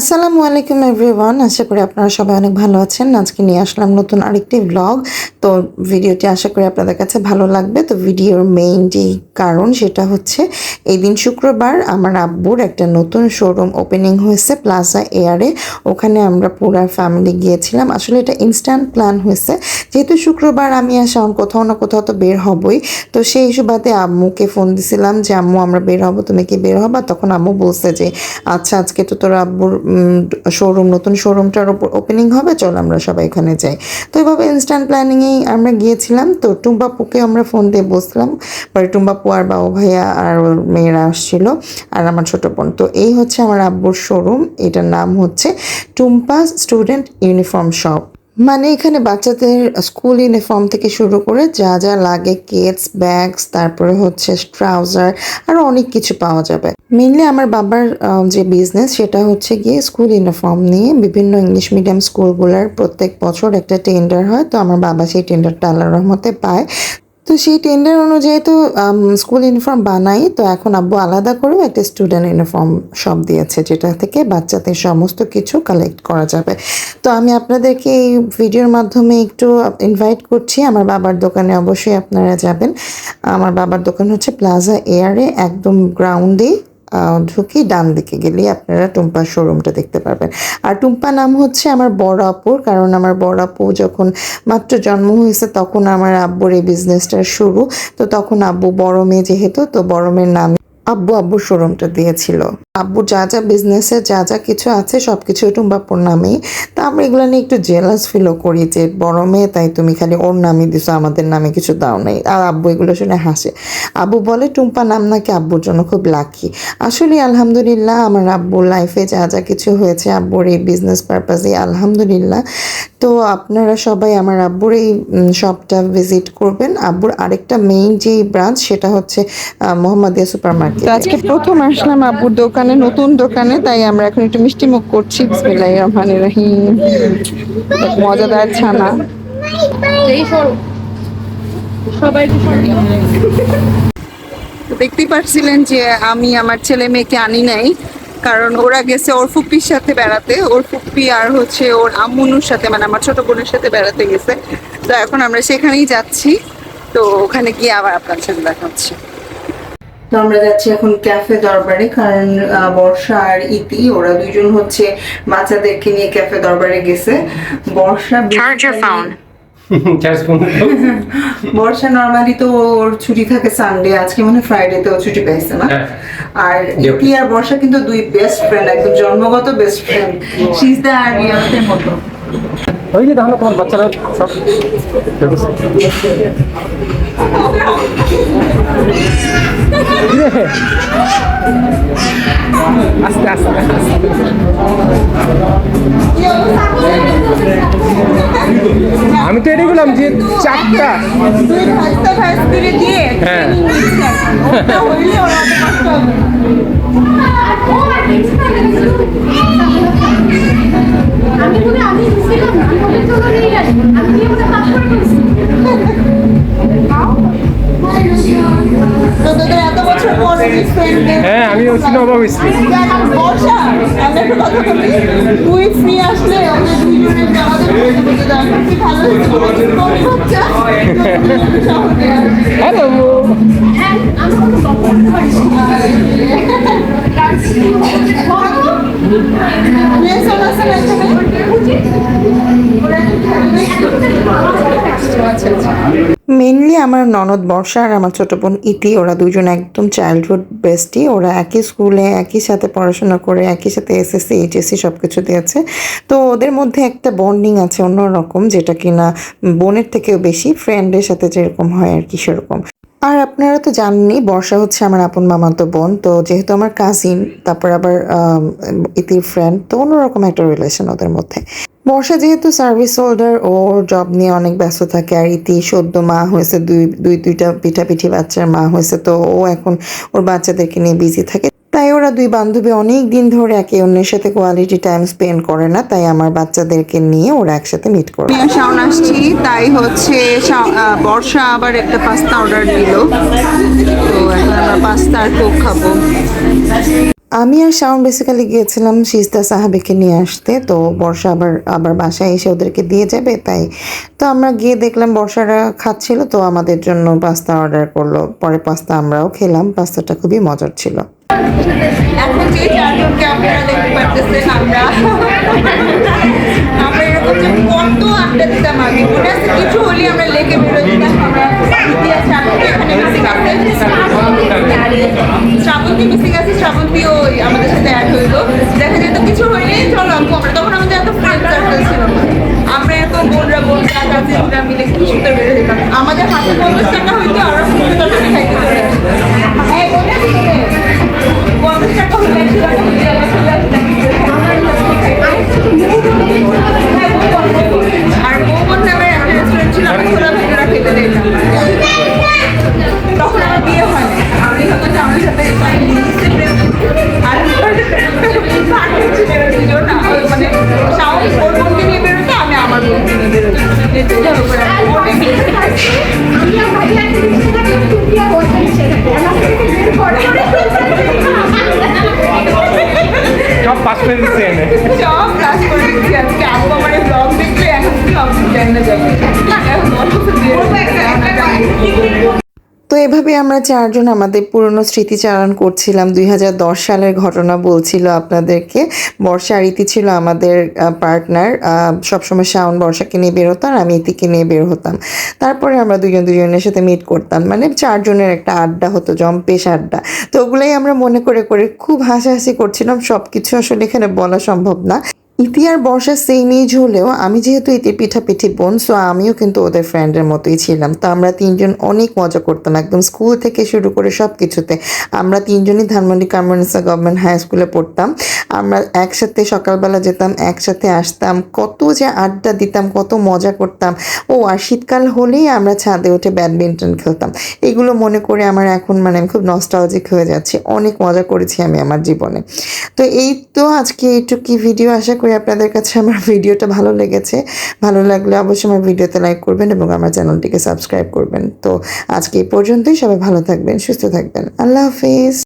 আসসালামু আলাইকুম এভরিওয়ান, আশা করি আপনারা সবাই অনেক ভালো আছেন। আজকে নিয়ে আসলাম নতুন আরেকটি ব্লগ তো ভিডিওটি আশা করি আপনাদের কাছে ভালো লাগবে। তো ভিডিওর মেইন যে কারণ, সেটা হচ্ছে এই দিন শুক্রবার আমার আব্বুর একটা নতুন শোরুম ওপেনিং হয়েছে প্লাজা এয়ারে ওখানে আমরা পুরো ফ্যামিলি গিয়েছিলাম। আসলে এটা ইনস্ট্যান্ট প্ল্যান হয়েছে। যেহেতু শুক্রবার আমি আসলাম কোথাও না কোথাও তো বের হবই। তো সেই সুবাদে আম্মুকে ফোন দিছিলাম যে, আম্মু, আমরা বের হব, তুমি কি বের হবা? তখন আম্মু বলছে যে আচ্ছা আজকে তো তোর আব্বুর শোরুম নতুন শোরুমটার ওপর ওপেনিং হবে, চল আমরা সবাই এখানে যাই। তো এইভাবে ইনস্ট্যান্ট প্ল্যানিংয়েই আমরা গিয়েছিলাম, তো টুম্বাপুকে আমরা ফোন দিয়ে বসলাম, পরে টুম্বাপু আর বাবু ভাইয়া আর মেয়েরা আসছিল, আর আমার ছোট বোন। তো এই হচ্ছে আমার আব্বুর শোরুম এটার নাম হচ্ছে টুম্পা স্টুডেন্ট ইউনিফর্ম শপ মানে এখানে বাচ্চাদের স্কুল ইউনিফর্ম থেকে শুরু করে যা যা লাগে কেটস ব্যাগস তারপরে হচ্ছে ট্রাউজার আরও অনেক কিছু পাওয়া যাবে। মেনলি আমার বাবার যে বিজনেস সেটা হচ্ছে গিয়ে স্কুল ইউনিফর্ম নিয়ে বিভিন্ন ইংলিশ মিডিয়াম স্কুলগুলোর প্রত্যেক বছর একটা টেন্ডার হয়। তো আমার বাবা সেই টেন্ডারটা আল্লাহ রহমতে পায়। তো সেই টেন্ডার অনুযায়ী তো স্কুল ইউনিফর্ম বানাই। তো এখন আব্বু আলাদা করেও একটা স্টুডেন্ট ইউনিফর্ম সব দিয়েছে, যেটা থেকে বাচ্চাদের সমস্ত কিছু কালেক্ট করা যাবে। তো আমি আপনাদেরকে এই ভিডিওর মাধ্যমে একটু ইনভাইট করছি। আমার বাবার দোকানে অবশ্যই আপনারা যাবেন। আমার বাবার দোকান হচ্ছে প্লাজা এয়ারে একদম গ্রাউন্ডেই ঢুকি ডান দিকে গেলেই আপনারা টুম্পা শোরুমটা দেখতে পারবেন। আর টুম্পা নাম হচ্ছে আমার বড় আপুর, কারণ আমার বড় আপু যখন মাত্র জন্ম হয়েছে তখন আমার আব্বুর এই বিজনেসটা শুরু। তো তখন আব্বু বড় মেয়ে যেহেতু, তো বড় মেয়ের নাম আব্বু আব্বুর শোরুমটা দিয়েছিল। আব্বু যা যা বিজনেসে যা যা কিছু আছে সব কিছু টুম্বাপুর নামেই। তা আমরা এগুলো নিয়ে একটু জেলাস ফিলও করি যে বড় মেয়ে, তাই তুমি খালি ওর নামই দিছো, আমাদের নামে কিছু দাও নাই। আর আব্বু এগুলো শুনে হাসে। আব্বু বলে, টুম্পা নাম নাকি আব্বুর জন্য খুব লাকি আসলে আলহামদুলিল্লাহ, আমার আব্বুর লাইফে যা যা কিছু হয়েছে, আব্বুর এই বিজনেস পারপাসে আলহামদুলিল্লাহ। তো আপনারা সবাই আমার আব্বুর এই শপটা ভিজিট করবেন। আব্বুর আরেকটা মেইন যে ব্রাঞ্চ সেটা হচ্ছে মোহাম্মদিয়া সুপার মার্কেট তো আজকে প্রথম আসলাম আব্বুর দোকানে নতুন দোকানে তাই আমরা এখন একটু মিষ্টি মুখ করছি। বিসমিল্লাহির রহমানির রহিম। মজাদার ছানা। সবাই দেখতেই পারছিলেন যে আমি আমার ছেলে মেয়েকে আনি নাই। কারণ ওরা গেছে ওর ফুপ্পির সাথে বেড়াতে ওর ফুপ্পি আর হচ্ছে ওর আম্মুনুর সাথে মানে আমার ছোট বোনের সাথে বেড়াতে গেছে। তো এখন আমরা সেখানেই যাচ্ছি। তো ওখানে গিয়ে আবার আপনার সাথে দেখা হচ্ছে। তো আমরা যাচ্ছি এখন ক্যাফে দরবারে কারণ আহ, বর্ষা আর ইতি ওরা দুইজন হচ্ছে বাচ্চাদেরকে নিয়ে ক্যাফে দরবারে গেছে। বর্ষা বর্ষা নর্মালি তো ওর ছুটি থাকে সানডে আজকে মনে ফ্রাইডে তো ছুটি পাইছে না হ্যাঁ। আর. ইতি আর বর্ষা কিন্তু দুই বেস্ট ফ্রেন্ড একদম জন্মগত বেস্ট ফ্রেন্ড শি ইজ আর রিয়ালের মতো ওই যে তাহলে তোমার বাচ্চারা সব আস্তে আস্তে আস্তে। আমি তো এটাই বললাম যে চারটা। ভাস্তিরে দিয়ে হ্যাঁ। কি ভালো হয়েছে তোর বাচ্চা হ্যালো আমি মেনলি আমার ননদ বর্ষা আর আমার ছোট বোন ইতি, ওরা দুজন একদম চাইল্ডহুড বেস্টি ওরা একই স্কুলে একই সাথে পড়াশোনা করে, একই সাথে এসএসসি এইচএসসি সব কিছু দিয়েছে। তো ওদের মধ্যে একটা বন্ডিং আছে অন্যরকম, যেটা কিনা বোনের থেকেও বেশি ফ্রেন্ডের সাথে যেরকম হয় আর কি সেরকম। আর আপনারা তো জানেনই, বর্ষা হচ্ছে আমার আপন মামাতো বোন, তো যেহেতু আমার কাজিন তারপর আবার ইতির ফ্রেন্ড তো অন্যরকম একটা রিলেশন ওদের মধ্যে। বর্ষা যেহেতু সার্ভিস হোল্ডার ওর জব নিয়ে অনেক ব্যস্ত থাকে, আর ইতি সদ্য মা হয়েছে দুই দুই, দুইটা পিঠাপিঠি বাচ্চার মা হয়েছে, তো ও এখন ওর বাচ্চাদেরকে নিয়ে বিজি থাকে। ওরা দুই বান্ধবী অনেক দিন ধরে একে অন্যের সাথে কোয়ালিটি টাইম স্পেন্ড করে না তাই আমার বাচ্চাদেরকে নিয়ে ওরা একসাথে মিট করে। আমি শাওন আসছি। তাই হচ্ছে বর্ষা আবার একটা পাস্তা অর্ডার দিল। তো এখন আমরা পাস্তা আর কোক খাব। আমি আর শাওন বেসিক্যালি গিয়েছিলাম সিস্তা সাহাবিকে নিয়ে আসতে তো বর্ষা আবার আবার বাসায় এসে ওদেরকে দিয়ে যাবে তাই। তো আমরা গিয়ে দেখলাম বর্ষারা খাচ্ছিল তো আমাদের জন্য পাস্তা অর্ডার করল। পরে পাস্তা আমরাও খেলাম পাস্তাটা খুবই মজার ছিল। এখন যে চারজনকে আপনারা দেখতে পাচ্ছেন, আমরা আমরা এরকম যে কত আড্ডা দিতাম আগে। মনে আছে কিছু হলে আমরা লেকে বেরো দিতাম আমরা ইতিহাস শ্রাবন্তী এখানে মিসিং আছে। শ্রাবন্তী মিসিং আছে শ্রাবন্তীও ওই আমাদের সাথে অ্যাড হইতো দেখা যেত কিছু হইলেই চলো আমরা। তখন আমাদের এত ফ্রেন্ড সার্কেল ছিল। আমরা এরকম বোনরা বোনরা মিলে কিছু সুন্দর বেরো আমাদের হাতে পঞ্চাশ টাকা হইতো, আর সুন্দর টাকা খাইতে মনে। আর মোমন নামের একটা রেস্টুরেন্ট তো এভাবে আমরা চারজন আমাদের পুরনো স্মৃতিচারণ করছিলাম। দুই হাজার দশ সালের ঘটনা বলছিল আপনাদেরকে। বর্ষা আর ইতি ছিল আমাদের পার্টনার সবসময় শাওন বর্ষাকে নিয়ে বের হতাম আর আমি ইতিকে নিয়ে বের হতাম। তারপরে আমরা দুজন দুজনের সাথে মিট করতাম। মানে চারজনের একটা আড্ডা হতো, জম্পেশ আড্ডা। তো ওগুলোই আমরা মনে করে করে খুব হাসাহাসি করছিলাম। সব কিছু আসলে এখানে বলা সম্ভব না। ইতি বর্ষা সেম এজ হলেও আমি যেহেতু ইতির পিঠাপিঠি বোন সো আমিও কিন্তু ওদের ফ্রেন্ডের মতোই ছিলাম। তো আমরা তিনজন অনেক মজা করতাম। একদম স্কুল থেকে শুরু করে সব কিছুতে আমরা তিনজনই ধানমন্ডি কামরানিসা গভর্নমেন্ট হাই স্কুলে পড়তাম। আমরা একসাথে সকালবেলা যেতাম, একসাথে আসতাম, কত যে আড্ডা দিতাম, কত মজা করতাম। ও, আর শীতকাল হলেই আমরা ছাদে উঠে ব্যাডমিন্টন খেলতাম। এগুলো মনে করে আমার এখন মানে আমি খুব নস্টালজিক হয়ে যাচ্ছি। অনেক মজা করেছি আমি আমার জীবনে। তো এই তো আজকে এইটুকি ভিডিও আশা করি আপনাদের কাছে আমার ভিডিওটা ভালো লেগেছে। ভালো লাগলে অবশ্যই আমার ভিডিওতে লাইক করবেন এবং আমার চ্যানেলটিকে সাবস্ক্রাইব করবেন। তো আজকে এই পর্যন্তই। সবাই ভালো থাকবেন, সুস্থ থাকবেন। আল্লাহ হাফিজ।